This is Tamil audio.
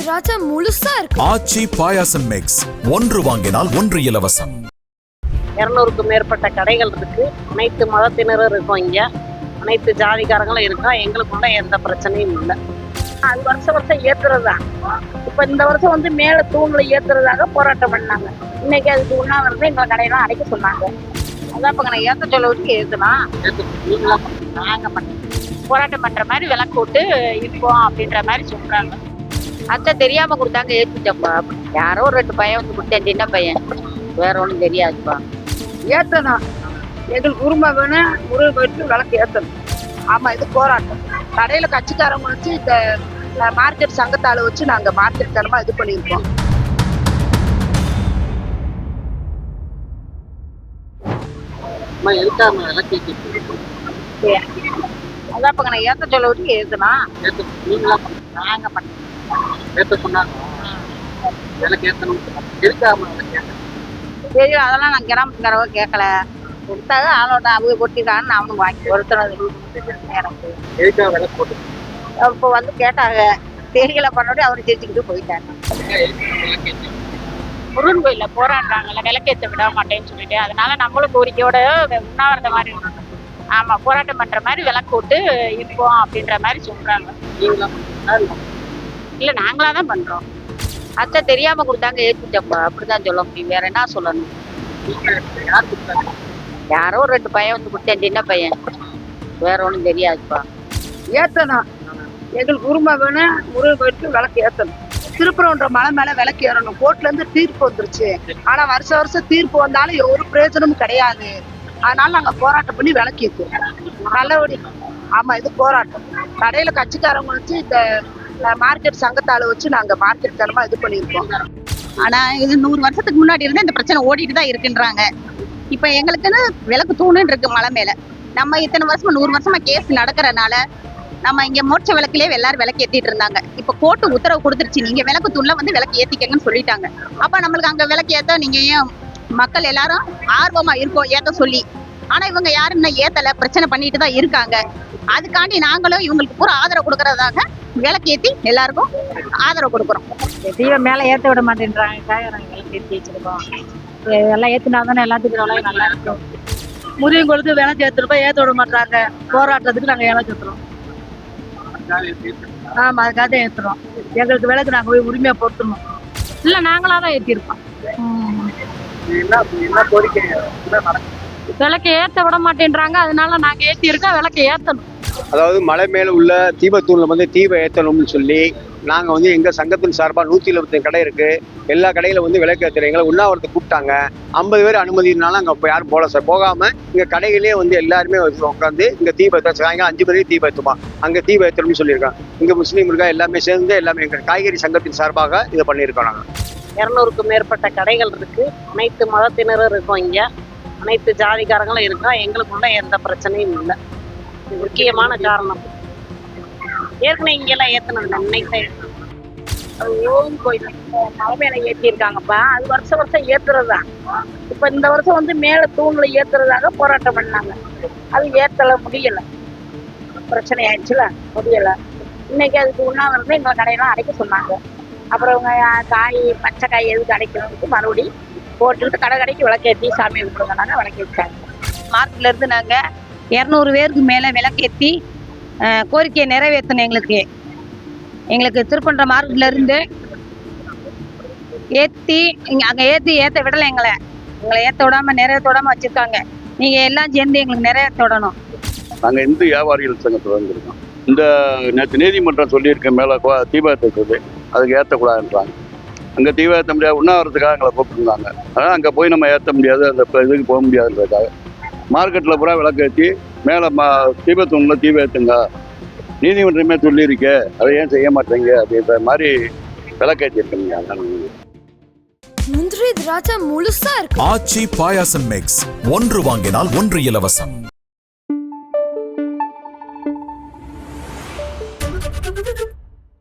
திராட்சை முழுசா இருக்கு. ஆச்சி பாயாசம் மிக்ஸ் ஒன்று வாங்கினால் ஒன்று இலவசம். இரநூறுக்கும் மேற்பட்ட கடைகள் இருக்கு. அனைத்து மதத்தினரும் இருக்கோம் இங்க. அனைத்து ஜாதிக்காரங்களும் இருக்கோம். எங்களுக்குள்ள எந்த பிரச்சனையும் இல்லை. அது வருஷம் வருஷம் ஏத்துறது இப்போ இந்த வருஷம் வந்து மேலே தூண்ல ஏத்துறதாக போராட்டம் பண்ணாங்க. இன்னைக்கு அதுக்கு உண்ணாவிரதம் எங்களை கடையெல்லாம் அடைக்க சொன்னாங்க. அதான் இப்போ நான் ஏற்ற சொல்லுவதுக்கு ஏற்றுலாம் நாங்கள் பண்ண போராட்டம் பண்ற மாதிரி விளக்கு விட்டு இருப்போம் அப்படின்ற மாதிரி சொல்றாங்க. அத்தை தெரியாம கொடுத்தாங்க ஏற்றிட்டப்பா யாரோ ஒரு ரெண்டு பையன் வந்து கொடுத்தேன் சின்ன பையன். வேற ஒன்றும் தெரியாதுப்பா. ஏத்தணும். எங்களுக்கு உரிமை வேணும் முருகன் கோயிலுக்கு விளக்கு ஏத்தணும். ஆமா இது போராட்டம். கடையில கட்சிக்காரங்க வச்சு இந்த மார்க்கெட் சங்கத்தால வச்சு நாங்க மார்க்கெட் தரமா இது பண்ணியிருக்கோம். அதான் நான் ஏற்ற சொல்லுவதுக்கு ஏற்றுலாம் நாங்க பண்ண ஏற்ற சொன்னாங்க. விளக்கு ஏற்றணும் இருக்காம சரி அதெல்லாம் நான் கிராமத்துக்காரவ கேட்கல கொடுத்தாங்க ஆளோட அவங்க கொட்டிட்டான்னு நான் அவனுக்கு வாங்கி ஒருத்தனது எனக்கு. எதுக்காக விளக்கு போட்டு? இப்போ வந்து கேட்டாங்க. தெரியல பண்ணோடனே அவர் தெரிஞ்சுக்கிட்டு போயிட்டாங்க முருகன் கோயில்ல போராடுறாங்கல்ல விளக்கேற்ற விட மாட்டேன்னு சொல்லிட்டு. அதனால நம்மளும் கோரிக்கையோட உண்ணாவிரத மாதிரி ஆமா போராட்டம் பண்ற மாதிரி விளக்கு விட்டு இருப்போம் அப்படின்ற மாதிரி சொல்றாங்க. இல்ல நாங்களா தான் பண்றோம். அத்தை தெரியாம கொடுத்தாங்க ஏற்றுச்சப்பா அப்படி தான் சொல்ல முடியும். வேற என்ன சொல்லணும்? யாரோ ரெண்டு பையன் வந்து கொடுத்தேன் சின்ன பையன். வேற ஒன்றும் தெரியாதுப்பா. ஏத்தணும் எங்களுக்கு உரிமை வேணும் முருகன் கோயிலுக்கு விளக்கு ஏத்தணும். திருப்பரம்ன்ற மலை மேல விளக்கு ஏறணும். கோர்ட்ல இருந்து தீர்ப்பு வந்துருச்சு. ஆனா வருஷம் வருஷம் தீர்ப்பு வந்தாலும் ஒரு பிரயோஜனமும் கிடையாது. அதனால நாங்க போராட்டம் பண்ணி விளக்கி நல்லபடி. ஆமா இது போராட்டம். கடையில கட்சிக்காரங்க வச்சு இந்த மார்க்கெட் சங்கத்தால வச்சு நாங்க மார்க்கெட் தரமா இது பண்ணியிருக்கோம். ஆனா இது நூறு வருஷத்துக்கு முன்னாடி இருந்து இந்த பிரச்சனை ஓடிட்டு தான் இருக்குன்றாங்க. இப்ப எங்களுக்குன்னு விளக்கு தூணுன்னு இருக்கு மலை மேல. நம்ம இத்தனை வருஷமா நூறு வருஷமா கேஸ் நடக்கிறனால நம்ம இங்க மோட்ச விளக்குலயே எல்லாரும் விளக்கு ஏத்திட்டு இருந்தாங்க. இப்ப கோர்ட்டு உத்தரவு கொடுத்துருச்சு. நீங்க விளக்கு தூண்ல வந்து விளக்கு ஏத்திக்கங்கன்னு சொல்லிட்டாங்க. அப்ப நம்மளுக்கு அங்க விளக்கு ஏத்த நீங்க ஏன் மக்கள் எல்லாரும் ஆர்வமா இருக்கோம் ஏத்த சொல்லி. ஆனா இவங்க யாரும் இன்னும் ஏத்தல. பிரச்சனை பண்ணிட்டு தான் இருக்காங்க. அதுக்காண்டி நாங்களும் இவங்களுக்கு பூரா ஆதரவு கொடுக்கறதாக விளக்கு ஏத்தி எல்லாருக்கும் ஆதரவு கொடுக்குறோம். தீபம் மேலே ஏற்ற விட மாட்டேன்றாங்க. நாங்கள் எல்லாம் ஏற்றி வச்சிருக்கோம். எல்லாம் ஏற்றினா தானே எல்லாத்துக்கும் எவ்வளோ நல்லா இருக்கும். முருகன் கோயிலுக்கு விளக்கு ஏத்துறப்ப ஏத்த விட மாட்டாங்க. போராட்டத்துக்கு நாங்க விளக்கு ஏத்துறோம் ஆமா அதுக்காக தான் ஏத்துறோம். எங்களுக்கு விளக்கு நாங்க போய் உரிமையா பொருத்தணும் இல்லை நாங்களாக தான் ஏற்றிருக்கோம் என்ன என்ன கோரிக்கை? விளக்கு ஏற்ற விட மாட்டேன்றாங்க. அதனால நாங்கள் ஏற்றிருக்கோம் விளக்கு ஏற்றணும் அதாவது மலை மேலே உள்ள தீபத்தூணில் வந்து தீபம் ஏற்றணும்னு சொல்லி நாங்கள் வந்து எங்கள் சங்கத்தின் சார்பாக நூற்றி இருபத்தஞ்சு கடை இருக்குது எல்லா கடையில் வந்து விளக்கு ஏற்றுறோம் எங்களை உண்ணாவிரத்தை கூப்பிட்டாங்க. ஐம்பது பேர் அனுமதினாலும் அங்கே இப்போ யாரும் போகல சார். போகாமல் இங்கே கடைகளே வந்து எல்லாருமே உட்காந்து இங்கே தீபத்தை சாயங்காலம் அஞ்சு மணிக்கு தீபம் ஏற்றுமா அங்கே தீபம் ஏற்றணும்னு சொல்லியிருக்காங்க. இங்கே முஸ்லீம் இருக்கா எல்லாமே சேர்ந்து எல்லாமே எங்கள் காய்கறி சங்கத்தின் சார்பாக இதை பண்ணியிருக்கோம் நாங்கள் இரநூறுக்கும் மேற்பட்ட கடைகள் இருக்கு. அனைத்து மதத்தினரும் இருக்கோம் இங்க. அனைத்து ஜாதிக்காரங்களும் இருக்கோம் எங்களுக்குள்ள எந்த பிரச்சனையும் இல்லை. முக்கியமான காரணம். ஏற்கனவே இங்கெல்லாம் ஏற்றினது இன்னைக்கு ஓம் கோயில். தலைமையில ஏற்றிருக்காங்கப்பா அது வருஷம் வருஷம் ஏத்துறது தான் இப்போ இந்த வருஷம் வந்து மேலே தூண்ல ஏத்துறதாக போராட்டம் பண்ணாங்க. அது ஏத்தல முடியல. பிரச்சனை ஆயிடுச்சுல? முடியல. இன்னைக்கு அதுக்கு உண்ணாவிரதம் எங்களை கடையெல்லாம் அடைக்க சொன்னாங்க. அப்புறம் அவங்க காய் பச்சை காய் எதுக்கு அடைக்கணும்னு மறுபடியும் போட்டுக்கிட்டு கடை கடைக்கு விளக்கேற்றி சாமி கும்பிடுங்கனாங்க விளக்கேற்றாங்க மார்க்ல இருந்து நாங்க இரநூறு பேருக்கு மேல விளக்கேற்றி அஹ், கோரிக்கையை நிறைவேற்றணும் எங்களுக்கு. எங்களுக்கு திருப்பன்ற மார்க்கெட்ல இருந்து ஏத்தி இங்க அங்க ஏத்தி ஏத்த விடலை எங்களை. எங்களை ஏத்த விடாம நிறைவேற்ற விடாமல் வச்சிருக்காங்க. நீங்க எல்லாம் சேர்ந்து எங்களுக்கு நிறைவேற்ற விடணும் நாங்கள் இந்து வியாபாரிகள் சங்கத்தில் வந்துருக்கோம் இந்த நேற்று நீதிமன்றம் சொல்லியிருக்க மேலே தீபத்தை அதுக்கு ஏற்றக்கூடாதுன்றாங்க அங்கே தீபம் ஏற்ற முடியாது உண்ணாவிரத்துக்காக எங்களை கூப்பிட்டுருந்தாங்க. அதனால் அங்கே போய் நம்ம ஏற்ற முடியாது அந்த இதுக்கு போக முடியாதுன்றதுக்காக. மார்க்கெட்டில் பூரா விளக்கு ஏற்றி மேலே மா தீபத்தூணில் தீபம் ஏற்றுங்க நீதிமன்றமே சொல்லியிருக்கே அதை ஏன் செய்ய மாட்டேங்க? அப்படின்ற மாதிரி விளக்கேற்றிருக்கீங்க முந்திரி திராட்சை முழுசா இருக்கு. ஆச்சி பாயாசம் மிக்ஸ் ஒன்று வாங்கினால் ஒன்று இலவசம்.